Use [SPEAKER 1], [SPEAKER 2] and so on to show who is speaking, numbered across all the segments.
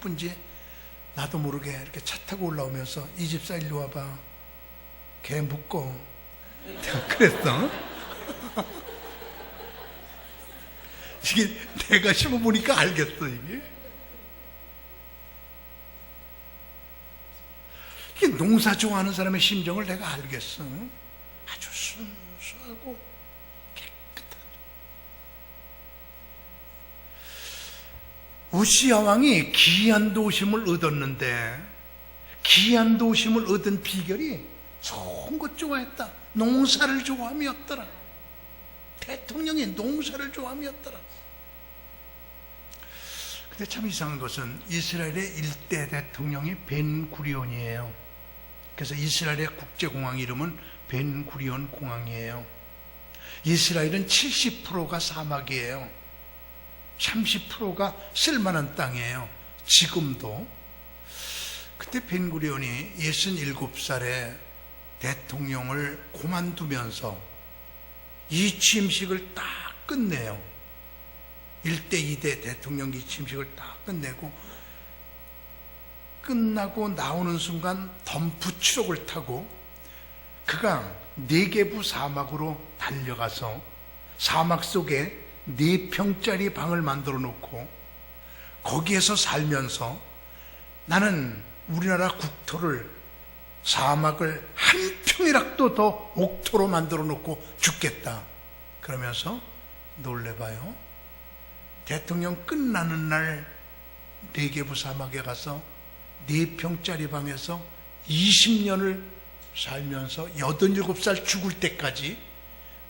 [SPEAKER 1] 이쁜지 나도 모르게 이렇게 차 타고 올라오면서 이 집사 일로 와봐. 걔 묶어. 내가 그랬어. 이게 내가 심어보니까 알겠어, 이게. 이게 농사 좋아하는 사람의 심정을 내가 알겠어. 아주 순수하고 우시야 왕이 기한 도심을 얻었는데, 기한 도심을 얻은 비결이 좋은 것 좋아했다. 농사를 좋아함이었더라. 대통령이 농사를 좋아함이었더라. 근데 참 이상한 것은 이스라엘의 일대 대통령이 벤 구리온이에요. 그래서 이스라엘의 국제공항 이름은 벤 구리온 공항이에요. 이스라엘은 70%가 사막이에요. 30%가 쓸만한 땅이에요. 지금도. 그때 벤구리온이 67살에 대통령을 고만두면서 이 취임식을 딱 끝내요. 1대 2대 대통령 이 취임식을 딱 끝내고 끝나고 나오는 순간 덤프 추록을 타고 그가 네개부 사막으로 달려가서 사막 속에 네 평짜리 방을 만들어 놓고 거기에서 살면서 나는 우리나라 국토를 사막을 한 평이라도 더 옥토로 만들어 놓고 죽겠다. 그러면서 놀래봐요. 대통령 끝나는 날 네개부 사막에 가서 네 평짜리 방에서 20년을 살면서 87살 죽을 때까지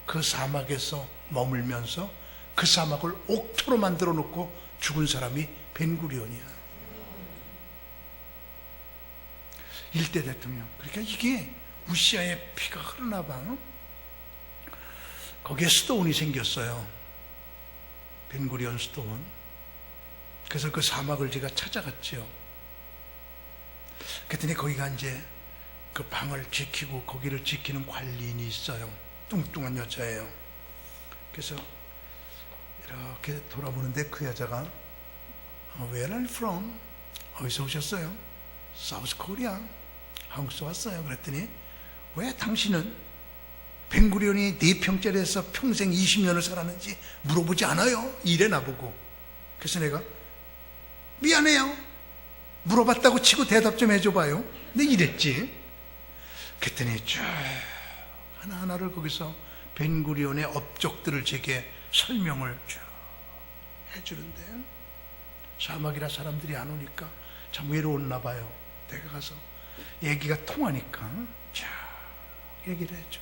[SPEAKER 1] 그 사막에서 머물면서 그 사막을 옥토로 만들어 놓고 죽은 사람이 벤구리온이야. 일대 대통령. 그러니까 이게 우시아의 피가 흐르나 봐. 거기에 스톤이 생겼어요. 벤구리온 스톤. 그래서 그 사막을 제가 찾아갔죠. 그랬더니 거기가 이제 그 방을 지키고 거기를 지키는 관리인이 있어요. 뚱뚱한 여자예요. 그래서 이렇게 돌아보는데 그 여자가 Where are you from? 어디서 오셨어요? South Korea. 한국에서 왔어요. 그랬더니 왜 당신은 벵구리온이 네 평짜리에서 평생 20년을 살았는지 물어보지 않아요? 이래 나보고. 그래서 내가 미안해요. 물어봤다고 치고 대답 좀 해줘봐요. 내 이랬지. 그랬더니 쭉 하나하나를 거기서 벤구리온의 업적들을 제게 설명을 쭉 해주는데 사막이라 사람들이 안 오니까 참 외로웠나 봐요. 내가 가서 얘기가 통하니까 쭉 얘기를 했죠.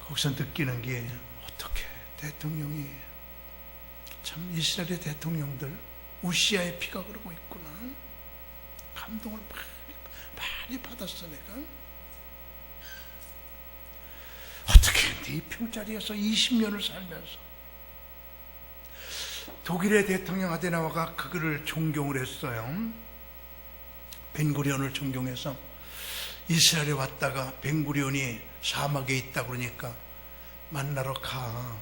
[SPEAKER 1] 거기서 느끼는 게 어떻게 대통령이 참 이스라엘의 대통령들 우시아의 피가 흐르고 있구나. 감동을 많이, 많이 받았어, 내가. 어떻게 네 평짜리에서 20년을 살면서 독일의 대통령 아데나와가 그거를 존경을 했어요. 벤구리온을 존경해서 이스라엘에 왔다가 벤구리온이 사막에 있다 그러니까 만나러 가.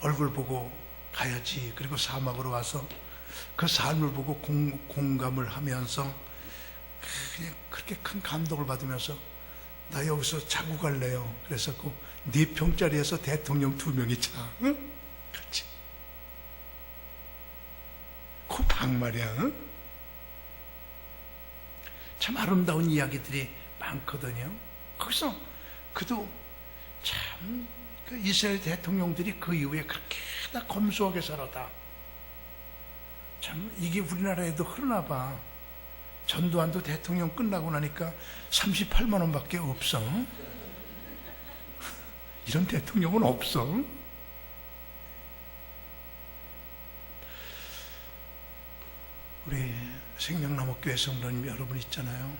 [SPEAKER 1] 얼굴 보고 가야지. 그리고 사막으로 와서 그 삶을 보고 공, 공감을 하면서 그냥 그렇게 큰 감동을 받으면서 나 여기서 자고 갈래요. 그래서 그네 평짜리에서 대통령 두 명이 자. 응? 같이. 그 방 말이야. 응? 참 아름다운 이야기들이 많거든요. 거기서 그도 참 그 이스라엘 대통령들이 그 이후에 그렇게 다 검소하게 살아다. 참 이게 우리나라에도 흐르나 봐. 전두환도 대통령 끝나고 나니까 38만 원밖에 없어. 이런 대통령은 없어. 우리 생명나무 교회 성도님 여러분 있잖아요.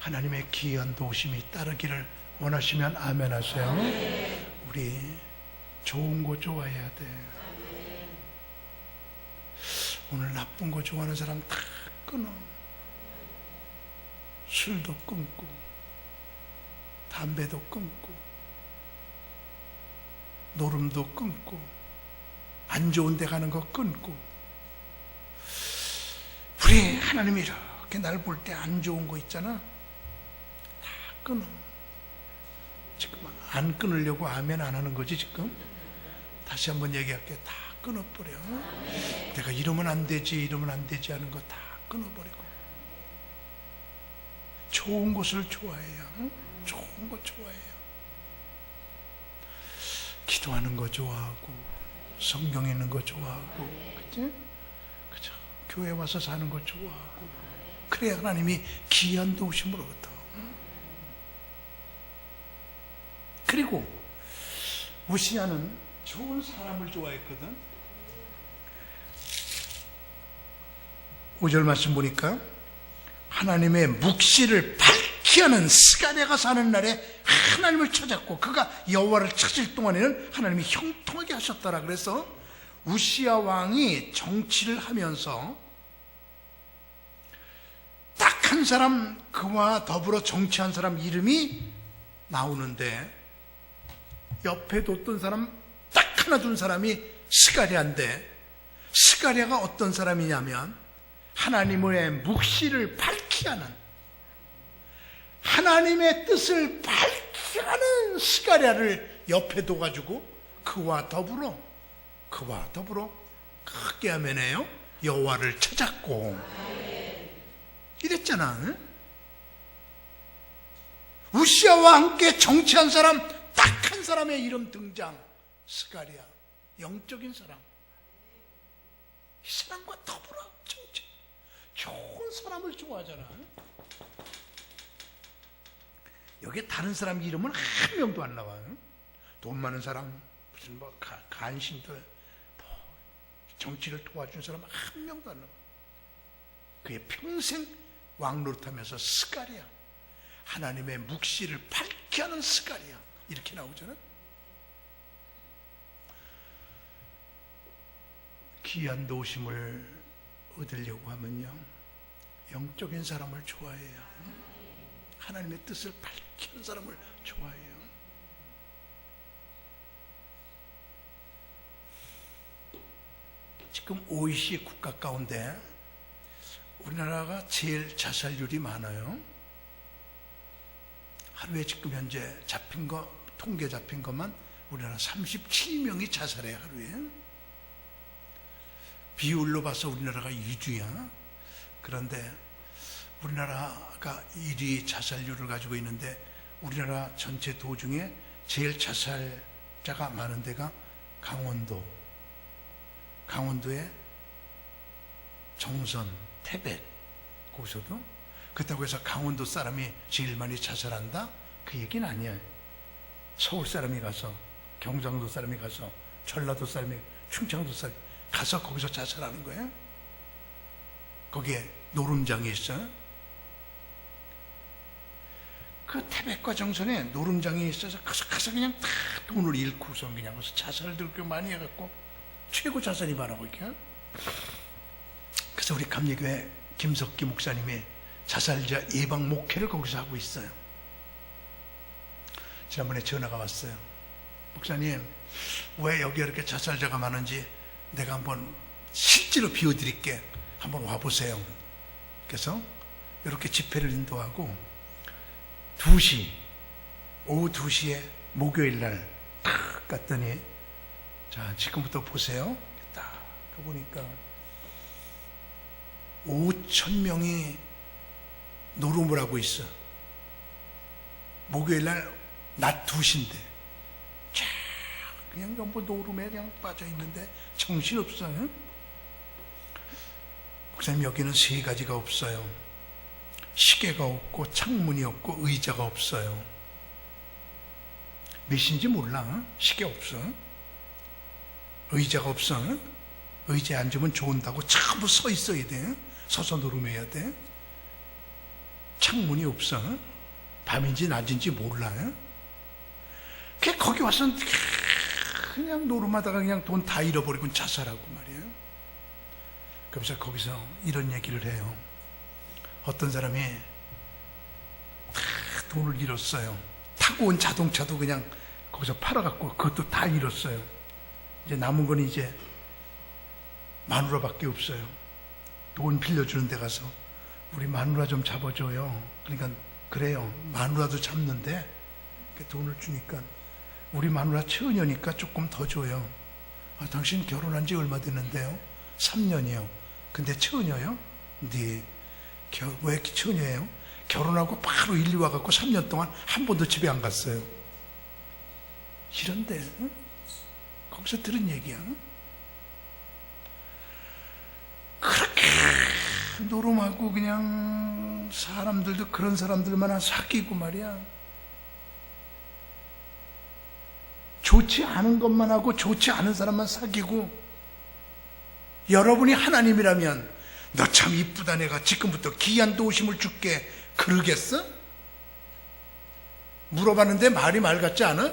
[SPEAKER 1] 하나님의 귀한 도심이 따르기를 원하시면 아멘 하세요. 우리 좋은 거 좋아해야 돼. 오늘 나쁜 거 좋아하는 사람 다 끊어. 술도 끊고, 담배도 끊고, 노름도 끊고, 안 좋은 데 가는 거 끊고. 우리 하나님이 이렇게 날 볼 때 안 좋은 거 있잖아. 다 끊어. 지금 안 끊으려고 하면 안 하는 거지 지금? 다시 한번 얘기할게. 다 끊어버려. 내가 이러면 안 되지 이러면 안 되지 하는 거 다 끊어버리고 좋은 것을 좋아해요 응? 좋은 거 좋아해요 기도하는 거 좋아하고 성경 읽는 거 좋아하고 그치? 그죠? 교회 와서 사는 거 좋아하고 그래야 하나님이 귀한 응? 그리고 우시아는 좋은 사람을 좋아했거든 5절 말씀 보니까 하나님의 묵시를 밝히 하는 스가랴가 사는 날에 하나님을 찾았고 그가 여호와를 찾을 동안에는 하나님이 형통하게 하셨더라. 그래서 우시아 왕이 정치를 하면서 딱 한 사람 그와 더불어 정치한 사람 이름이 나오는데 옆에 뒀던 사람 딱 하나 둔 사람이 스가랴인데 스가랴가 어떤 사람이냐면 하나님의 묵시를 밝히 하는 하나님의 뜻을 밝히 하는 스가랴를 옆에 둬가지고 그와 더불어 그와 더불어 크게 하면에요. 여호와를 찾았고. 이랬잖아 응? 우시아와 함께 정치한 사람 딱 한 사람의 이름 등장. 스가랴 영적인 사람. 이 사람과 더불어 정치 좋은 사람을 좋아하잖아. 여기에 다른 사람 이름은 한 명도 안 나와요 돈 많은 사람 무슨 뭐 가- 간신들 뭐 정치를 도와준 사람 한 명도 안 나와. 그의 평생 왕노릇하면서 스가랴 하나님의 묵시를 밝게 하는 스가랴 이렇게 나오잖아. 귀한 도심을 얻으려고 하면요 영적인 사람을 좋아해요. 하나님의 뜻을 밝게 하는 사람을 좋아해요. 지금 OECD 국가 가운데 우리나라가 제일 자살률이 많아요. 하루에 지금 현재 잡힌 거, 통계 잡힌 것만 우리나라 37명이 자살해, 하루에. 비율로 봐서 우리나라가 2주야. 그런데 우리나라가 1위 자살률을 가지고 있는데 우리나라 전체 도 중에 제일 자살자가 많은 데가 강원도. 강원도에 정선, 태백 거기서도 그렇다고 해서 강원도 사람이 제일 많이 자살한다? 그 얘기는 아니에요. 서울 사람이 가서 경상도 사람이 가서 전라도 사람이 충청도 사람이 가서 거기서 자살하는 거예요. 거기에 노름장이 있어요. 그 태백과 정선에 노름장이 있어서 가서 가서 그냥 다 돈을 잃고서 그냥 가서 자살들 그 많이 해갖고 최고 자살이 많아 거기야. 그래서 우리 감리교회 김석기 목사님이 자살자 예방 목회를 거기서 하고 있어요. 지난번에 전화가 왔어요. 목사님, 왜 여기 이렇게 자살자가 많은지 내가 한번 실제로 비워드릴게. 한번 와보세요. 그래서 이렇게 집회를 인도하고 2시, 오후 2시에 목요일 날딱 갔더니 자, 지금부터 보세요. 딱 가보니까 5천 명이 노름을 하고 있어. 목요일 날 낮 2시인데. 쫙 그냥 전부 노름에 그냥 빠져 있는데 정신 없어요. 목사님 여기는 세 가지가 없어요. 시계가 없고 창문이 없고 의자가 없어요. 몇인지 몰라. 시계 없어. 의자가 없어. 의자에 앉으면 좋은다고 전부 서 있어야 돼. 서서 노름해야 돼. 창문이 없어. 밤인지 낮인지 몰라. 그 거기 와서 그냥 노름하다가 그냥 돈 다 잃어버리고 자살하고 말이에요. 그래서 거기서 이런 얘기를 해요. 어떤 사람이 다 돈을 잃었어요. 타고 온 자동차도 그냥 거기서 팔아갖고 그것도 다 잃었어요. 이제 남은 건 이제 마누라밖에 없어요. 돈 빌려주는 데 가서 우리 마누라 좀 잡아줘요. 그러니까 그래요. 마누라도 잡는데 그 돈을 주니까 우리 마누라 처녀니까 조금 더 줘요. 아, 당신 결혼한 지 얼마 됐는데요? 3년이요. 근데 처녀요? 네. 겨, 왜 처녀예요? 결혼하고 바로 일리 와갖고 3년 동안 한 번도 집에 안 갔어요. 이런데, 응? 거기서 들은 얘기야. 응? 그렇게 노름하고 그냥 사람들도 그런 사람들만 사귀고 말이야. 좋지 않은 것만 하고 좋지 않은 사람만 사귀고 여러분이 하나님이라면 너 참 이쁘다 내가 지금부터 귀한 도우심을 줄게 그러겠어? 물어봤는데 말이 말 같지 않아?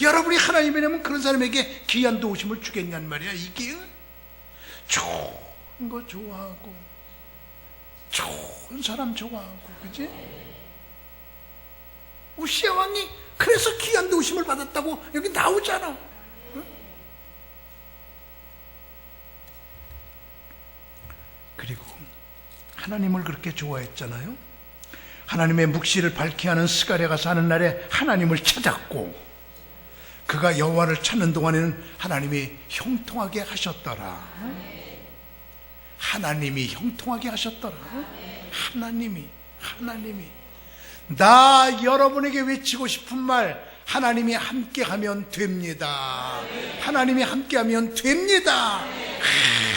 [SPEAKER 1] 여러분이 하나님이라면 그런 사람에게 귀한 도우심을 주겠냔 말이야 이게 좋은 거 좋아하고 좋은 사람 좋아하고 그지? 우시아 왕이 그래서 귀한 도우심을 받았다고 여기 나오잖아 응? 그리고 하나님을 그렇게 좋아했잖아요 하나님의 묵시를 밝게 하는 스가랴가 사는 날에 하나님을 찾았고 그가 여호와를 찾는 동안에는 하나님이 형통하게 하셨더라. 하나님이 형통하게 하셨더라. 하나님이 하나님이 나 여러분에게 외치고 싶은 말 하나님이 함께 하면 됩니다. 하나님이 함께 하면 됩니다.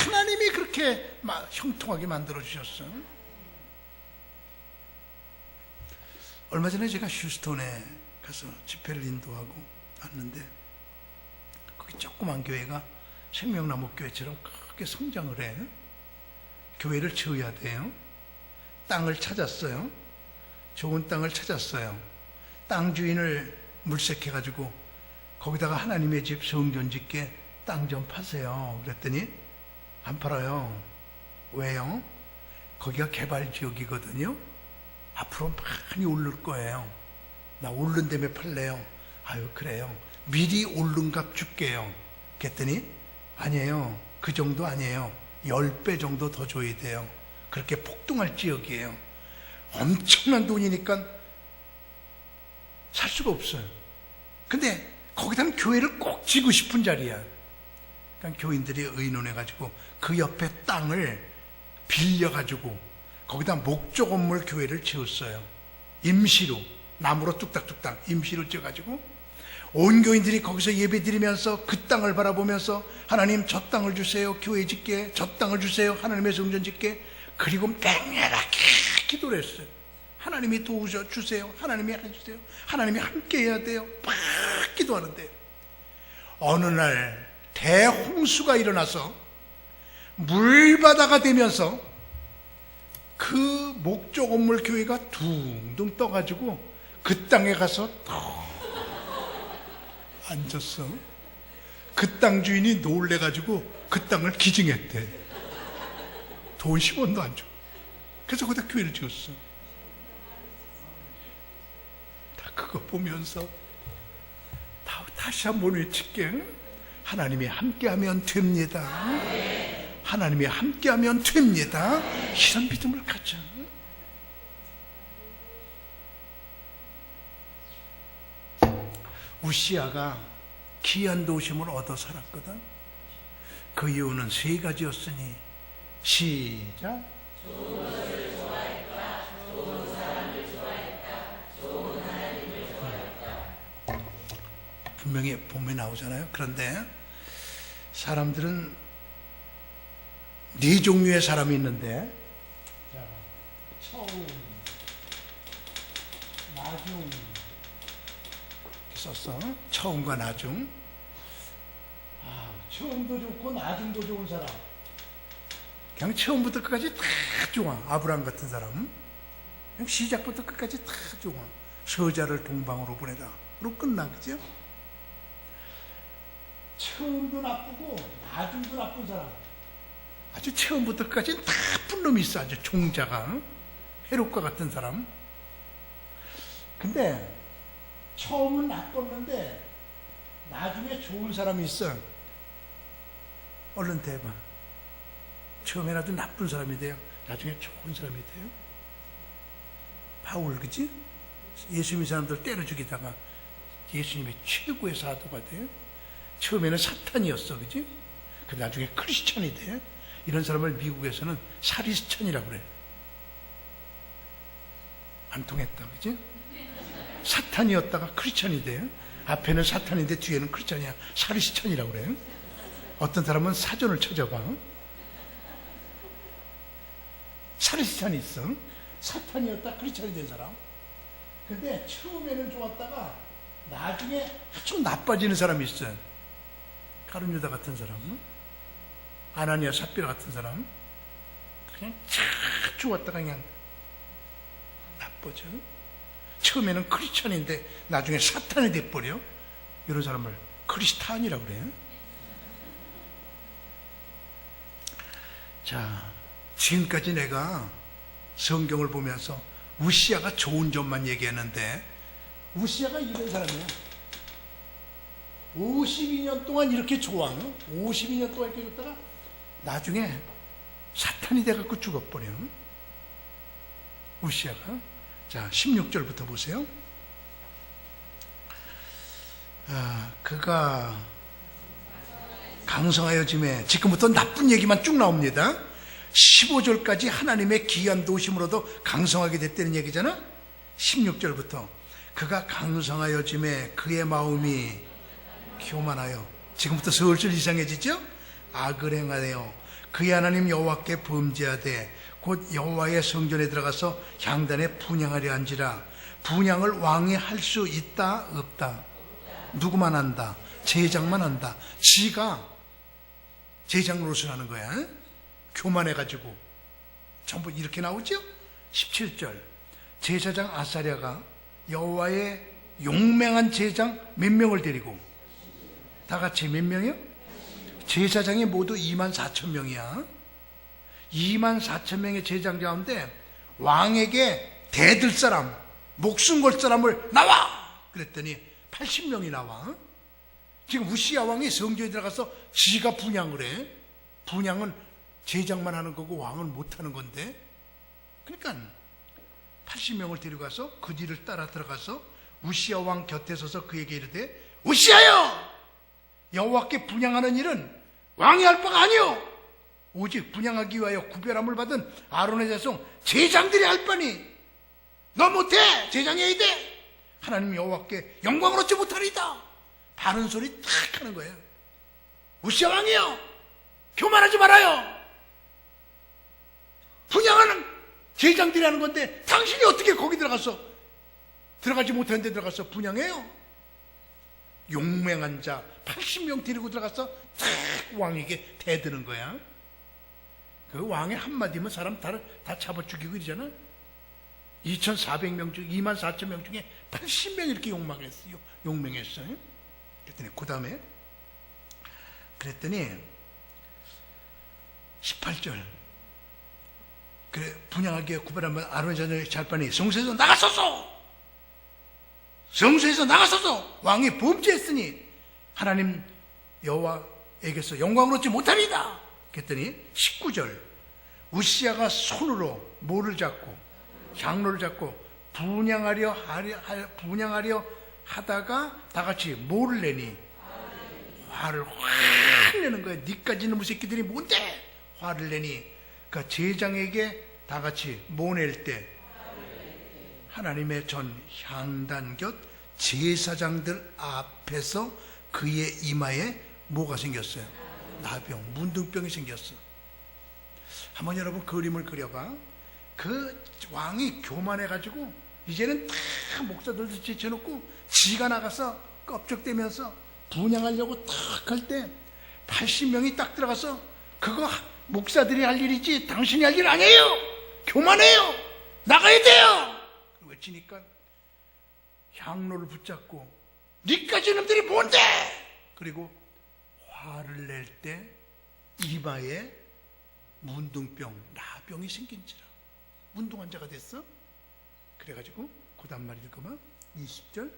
[SPEAKER 1] 하나님이 그렇게 마- 형통하게 만들어 주셨어. 얼마 전에 제가 휴스턴에 가서 집회를 인도하고 왔는데 거기 조그만 교회가 생명나무 교회처럼 크게 성장을 해. 교회를 지어야 돼요. 땅을 찾았어요. 좋은 땅을 찾았어요. 땅 주인을 물색해가지고 거기다가 하나님의 집 성전 짓게 땅 좀 파세요. 그랬더니 안 팔아요. 왜요? 거기가 개발 지역이거든요. 앞으로 많이 오를 거예요. 나 오른 다음에 팔래요. 아유, 그래요. 미리 오른 값 줄게요. 그랬더니, 아니에요. 그 정도 아니에요. 10배 정도 더 줘야 돼요. 그렇게 폭등할 지역이에요. 엄청난 돈이니까 살 수가 없어요. 근데 거기다는 교회를 꼭 지고 싶은 자리야. 그러니까 교인들이 의논해가지고 그 옆에 땅을 빌려가지고 거기다 목조 건물 교회를 지었어요. 임시로 나무로 뚝딱뚝딱 임시로 지어가지고 온 교인들이 거기서 예배 드리면서 그 땅을 바라보면서 하나님 저 땅을 주세요 교회 짓게 저 땅을 주세요 하나님의 성전 짓게 그리고 맹렬하게 기도를 했어요. 하나님이 도우셔 주세요. 하나님이 해주세요. 하나님이 함께 해야 돼요. 막 기도하는데 어느 날 대홍수가 일어나서 물바다가 되면서 그 목조 건물 교회가 둥둥 떠가지고 그 땅에 가서 탁 앉았어. 그 땅 주인이 놀래가지고 그 땅을 기증했대. 돈 10원도 안 줘. 그래서 거기다 교회를 지었어. 다 그거 보면서 다, 다시 한번 외칠게. 하나님이 함께하면 됩니다. 하나님이 함께하면 됩니다. 이런 믿음을 갖자. 우시아가 귀한 도심을 얻어 살았거든. 그 이유는 세 가지였으니 시작. 분명히 본문에 나오잖아요. 그런데 사람들은 네 종류의 사람이 있는데 자, 처음, 나중 썼어. 처음과 나중. 아, 처음도 좋고 나중도 좋은 사람. 그냥 처음부터 끝까지 다 좋아. 아브라함 같은 사람. 그냥 시작부터 끝까지 다 좋아. 서자를 동방으로 보내다. 로 끝나, 그죠? 처음도 나쁘고 나중도 나쁜 사람. 아주 처음부터 끝까지 나쁜 놈이 있어. 아주 종자가. 해롭과 같은 사람. 근데 처음은 나빴는데 나중에 좋은 사람이 있어. 얼른 대봐. 처음에는 아주 나쁜 사람이 돼요. 나중에 좋은 사람이 돼요. 바울, 그지? 예수 믿는 사람들 때려 죽이다가 예수님의 최고의 사도가 돼요. 처음에는 사탄이었어, 그지? 그 나중에 크리스천이 돼. 이런 사람을 미국에서는 사리스천이라고 그래. 안 통했다, 그지? 사탄이었다가 크리스천이 돼요. 앞에는 사탄인데 뒤에는 크리스천이야. 사리스천이라고 그래요. 어떤 사람은 사전을 찾아봐. 사리스천이 있어. 사탄이었다 크리스천이 된 사람. 근데 처음에는 좋았다가 나중에 아주 나빠지는 사람이 있어요. 가룟유다 같은 사람, 아나니아 삽비라 같은 사람, 그냥 쫙 좋았다가 그냥 나빠져. 처음에는 크리스천인데 나중에 사탄이 돼버려. 이런 사람을 크리스탄이라고 그래요. 자, 지금까지 내가 성경을 보면서 우시아가 좋은 점만 얘기했는데 우시아가 이런 사람이야. 52년 동안 이렇게 좋아. 52년 동안 이렇게 좋다가 나중에 사탄이 돼갖고 죽어버려. 우시아가. 자, 16절부터 보세요. 아, 그가 강성하여 짐에 지금부터 나쁜 얘기만 쭉 나옵니다. 15절까지 하나님의 기한 도심으로도 강성하게 됐다는 얘기잖아. 16절부터 그가 강성하여 짐에 그의 마음이 교만하여 지금부터 슬슬 이상해지죠? 악을 행하여 그의 하나님 여호와께 범죄하되 곧 여호와의 성전에 들어가서 향단에 분양하려 한지라. 분양을 왕이 할 수 있다? 없다. 누구만 한다? 제장만 한다. 지가 제장 노릇을 하는 거야. 교만해가지고. 전부 이렇게 나오죠? 17절. 제사장 아사랴가 여호와의 용맹한 제장 몇 명을 데리고 다 같이 몇 명이요? 제사장이 모두 2만 4천 명이야. 2만 4천 명의 제장 가운데 왕에게 대들 사람, 목숨 걸 사람을 나와! 그랬더니 80명이 나와. 지금 우시아 왕이 성전에 들어가서 지가 분양을 해. 분양은 제장만 하는 거고 왕은 못 하는 건데. 그러니까 80명을 데리고 가서 그 뒤를 따라 들어가서 우시아 왕 곁에 서서 그에게 이르되 우시아여! 여호와께 분양하는 일은 왕이 할 바가 아니요. 오직 분양하기 위하여 구별함을 받은 아론의 자손 제장들이 할 바니 너 못해. 제장이 해야 돼. 하나님 여호와께 영광을 얻지 못하리다. 바른 소리 탁 하는 거예요. 우시아 왕이요. 교만하지 말아요. 분양하는 제장들이 하는 건데 당신이 어떻게 거기 들어가서 들어가지 못하는 데 들어가서 분양해요 용맹한 자 80명 데리고 들어가서 탁 왕에게 대드는 거야. 그 왕의 한마디면 사람 다, 다 잡아 죽이고 이러잖아. 2,400명 중, 2만 4천 명 중에 80명 이렇게 욕망했어요. 용맹했어요. 그랬더니, 그 다음에, 그랬더니, 18절. 그래, 분양하기에 구별하면 아론의 자녀의 잘반이 성소에서 나갔었어! 성소에서 나가서서 왕이 범죄했으니 하나님 여호와에게서 영광을 얻지 못하리다. 그랬더니 19절 우시아가 손으로 모를 잡고 장로를 잡고 분양하려 하려, 분양하려 하다가 다 같이 뭐를 내니 화를 확 내는 거야. 니까지 놈의 새끼들이 뭔데? 화를 내니 그러니까 제장에게 다 같이 모낼 때 하나님의 전 향단 곁 제사장들 앞에서 그의 이마에 뭐가 생겼어요? 나병, 문둥병이 생겼어. 한번 여러분 그림을 그려봐. 그 왕이 교만해가지고 이제는 다 목사들도 지쳐놓고 지가 나가서 껍적대면서 분양하려고 탁 할 때 80명이 딱 들어가서 그거 목사들이 할 일이지 당신이 할 일 아니에요. 교만해요. 나가야 돼요. 외치니까 향로를 붙잡고 니까지 놈들이 뭔데? 그리고 화를 낼 때 이마에 문둥병, 나병이 생긴지라 문둥 환자가 됐어. 그래가지고 그 다음 말 읽으면 20절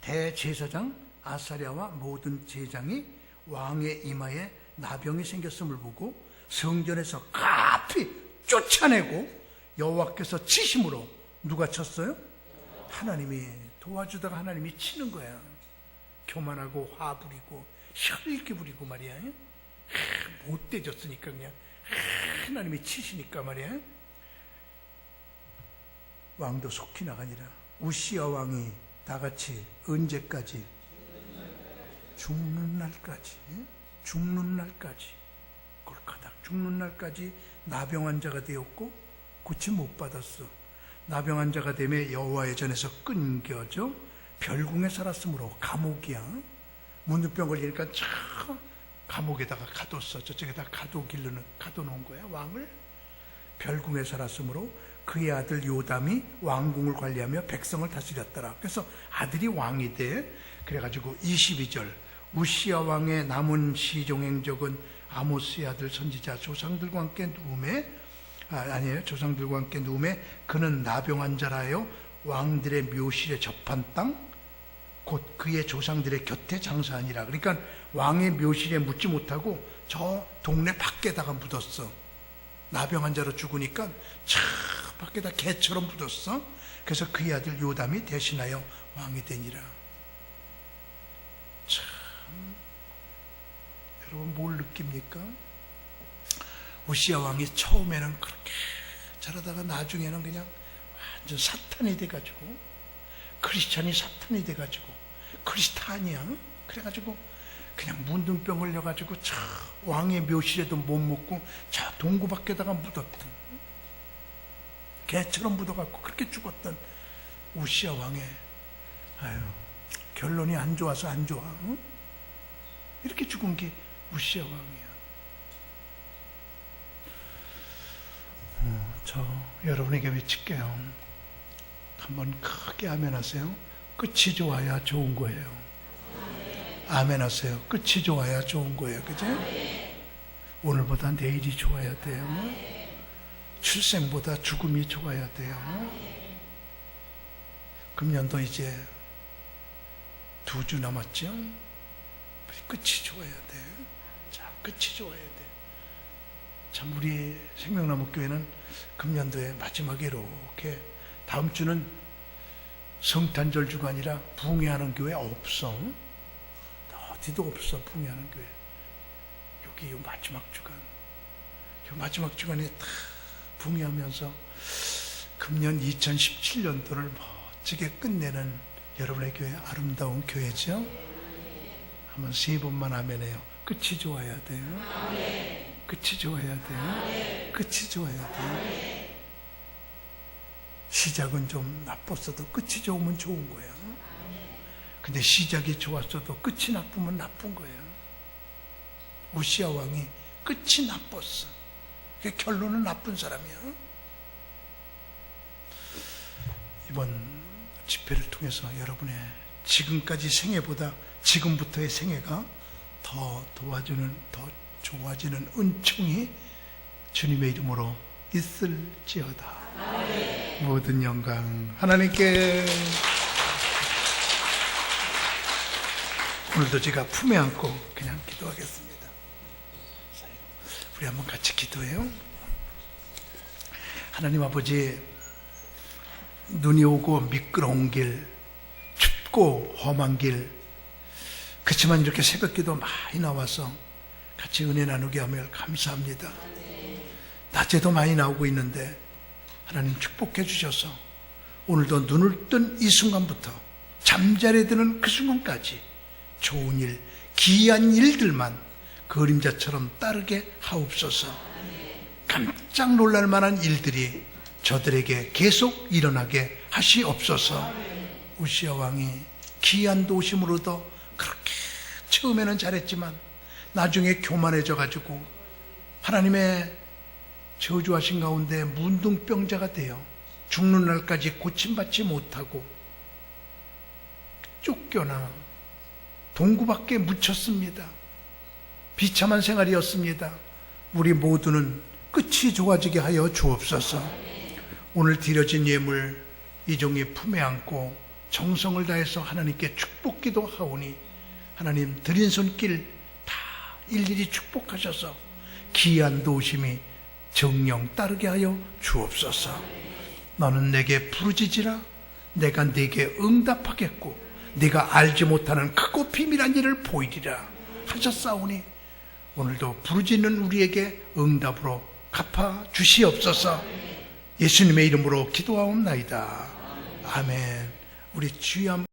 [SPEAKER 1] 대제사장 아사랴와 모든 제장이 왕의 이마에 나병이 생겼음을 보고 성전에서 가피 쫓아내고 여호와께서 치심으로 누가 쳤어요? 하나님이 도와주다가 하나님이 치는 거야. 교만하고 화 부리고 혈기 부리고 말이야. 못 대졌으니까 그냥 하나님이 치시니까 말이야. 왕도 속히 나가니라. 우시아 왕이 다 같이 언제까지 죽는 날까지 죽는 날까지 꼴까닥 죽는 날까지 나병 환자가 되었고 고침 못 받았어. 나병 환자가 되며 여호와의 전에서 끊겨져 별궁에 살았으므로 감옥이야. 문둥병 걸리니까 참 감옥에다가 가뒀어. 저쪽에다 가둬 길르는 가둬놓은 거야 왕을. 별궁에 살았으므로 그의 아들 요담이 왕궁을 관리하며 백성을 다스렸더라. 그래서 아들이 왕이 돼. 그래가지고 22절 우시아 왕의 남은 시종행적은 아모스의 아들 선지자 조상들과 함께 누움에 아, 아니에요 조상들과 함께 누움에 그는 나병 환자라여 왕들의 묘실에 접한 땅 곧 그의 조상들의 곁에 장사하니라. 그러니까 왕의 묘실에 묻지 못하고 저 동네 밖에다가 묻었어. 나병 환자로 죽으니까 차 밖에다 개처럼 묻었어. 그래서 그의 아들 요담이 대신하여 왕이 되니라. 참 여러분 뭘 느낍니까? 우시아 왕이 처음에는 그렇게 잘하다가 나중에는 그냥 완전 사탄이 돼가지고 크리스찬이 사탄이 돼가지고 크리스탄이야. 그래가지고 그냥 문둥병 걸려가지고 저 왕의 묘실에도 못 묻고 저 동구 밖에다가 묻었던 개처럼 묻어갖고 그렇게 죽었던 우시아 왕의 아유 결론이 안 좋아서 안 좋아. 응? 이렇게 죽은 게 우시아 왕이야. 어, 저 여러분에게 외칠게요. 한번 크게 아멘 하세요. 끝이 좋아야 좋은 거예요. 아멘 하세요. 끝이 좋아야 좋은 거예요. 그죠? 오늘보다 내일이 좋아야 돼요. 출생보다 죽음이 좋아야 돼요. 금년도 이제 두 주 남았죠? 끝이 좋아야 돼. 자, 끝이 좋아야 돼. 참, 우리 생명나무 교회는 금년도의 마지막에 이렇게 다음 주는 성탄절 아니라 붕해하는 교회 없어. 어디도 없어, 붕해하는 교회. 여기 요 마지막 주간. 요 마지막 주간에 다 붕해하면서 금년 2017년도를 멋지게 끝내는 여러분의 교회 아름다운 교회죠. 한번 세 번만 하면해요. 끝이 좋아야 돼요. 끝이 좋아야 돼요. 끝이 좋아야 돼요. 시작은 좀 나빴어도 끝이 좋으면 좋은 거야. 근데 시작이 좋았어도 끝이 나쁘면 나쁜 거야. 우시아 왕이 끝이 나빴어. 그 결론은 나쁜 사람이야. 이번 집회를 통해서 여러분의 지금까지 생애보다 지금부터의 생애가 더 도와주는, 더 좋아지는 은총이 주님의 이름으로 있을지어다. 모든 영광 하나님께 오늘도 제가 품에 안고 그냥 기도하겠습니다. 우리 한번 같이 기도해요. 하나님 아버지 눈이 오고 미끄러운 길, 춥고 험한 길, 그렇지만 이렇게 새벽기도 많이 나와서 같이 은혜 나누게 하며 감사합니다. 낮에도 많이 나오고 있는데 하나님 축복해 주셔서 오늘도 눈을 뜬 이 순간부터 잠자리에 드는 그 순간까지 좋은 일, 기이한 일들만 그림자처럼 따르게 하옵소서. 깜짝 놀랄 만한 일들이 저들에게 계속 일어나게 하시옵소서. 우시아 왕이 기이한 도심으로도 그렇게 처음에는 잘했지만 나중에 교만해져 가지고 하나님의 저주하신 가운데 문둥병자가 되어 죽는 날까지 고침받지 못하고 쫓겨나 동구밖에 묻혔습니다. 비참한 생활이었습니다. 우리 모두는 끝이 좋아지게 하여 주옵소서. 오늘 드려진 예물 이종이 품에 안고 정성을 다해서 하나님께 축복기도 하오니 하나님 드린 손길 다 일일이 축복하셔서 기한 도심이 정령 따르게 하여 주옵소서. 너는 내게 부르짖으라 내가 네게 응답하겠고 네가 알지 못하는 크고 비밀한 일을 보이리라 하셨사오니 오늘도 부르짖는 우리에게 응답으로 갚아 주시옵소서. 예수님의 이름으로 기도하옵나이다. 아멘. 우리 주여 한